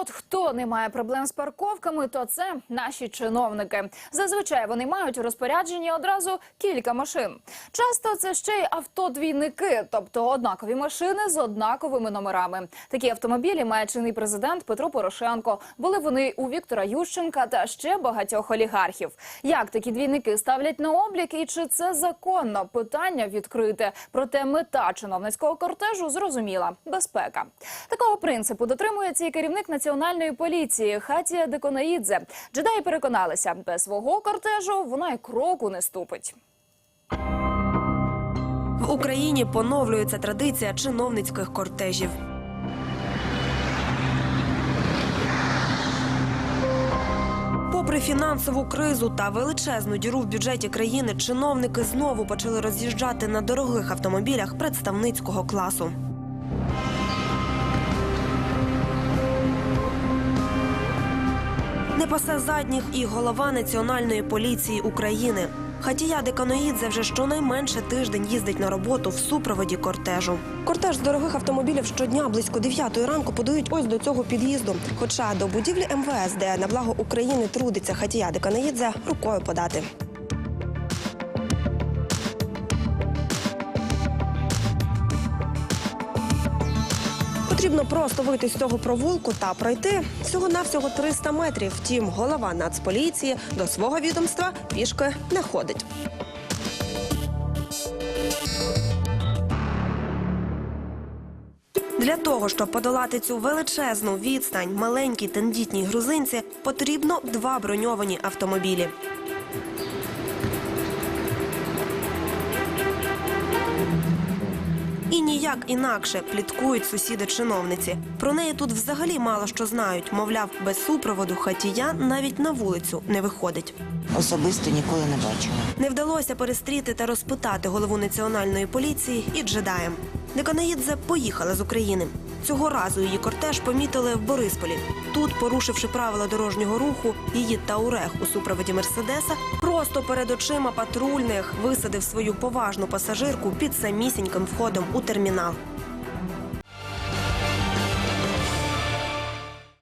От хто не має проблем з парковками, то це наші чиновники. Зазвичай вони мають у розпорядженні одразу кілька машин. Часто це ще й автодвійники, тобто однакові машини з однаковими номерами. Такі автомобілі має чинний президент Петро Порошенко. Були вони у Віктора Ющенка та ще багатьох олігархів. Як такі двійники ставлять на облік і чи це законно? Питання відкрите. Проте мета чиновницького кортежу зрозуміла безпека. Такого принципу дотримується і керівник національної поліції Хатія Деконаїдзе. Джедаї переконалися, без свого кортежу вона й кроку не ступить. В Україні поновлюється традиція чиновницьких кортежів. Попри фінансову кризу та величезну діру в бюджеті країни, чиновники знову почали роз'їжджати на дорогих автомобілях представницького класу. Не пасе задніх і голова Національної поліції України. Хатія Деканоїдзе вже щонайменше тиждень їздить на роботу в супроводі кортежу. Кортеж з дорогих автомобілів щодня близько 9 ранку подають ось до цього під'їзду. Хоча до будівлі МВС, де на благо України трудиться Хатія Деканоїдзе, рукою подати. Потрібно просто вийти з цього провулку та пройти всього-навсього 300 метрів. Втім, голова Нацполіції до свого відомства пішки не ходить. Для того, щоб подолати цю величезну відстань маленькій тендітній грузинці, потрібно два броньовані автомобілі. І ніяк інакше пліткують сусіди чиновниці. Про неї тут взагалі мало що знають. Мовляв, без супроводу хатія навіть на вулицю не виходить. Особисто ніколи не бачила. Не вдалося перестріти та розпитати голову національної поліції і джедаєм. Деканаїдзе поїхала з України. Цього разу її кортеж помітили в Борисполі. Тут, порушивши правила дорожнього руху, її Таурех у супроводі Мерседеса просто перед очима патрульних висадив свою поважну пасажирку під самісіньким входом у термінал.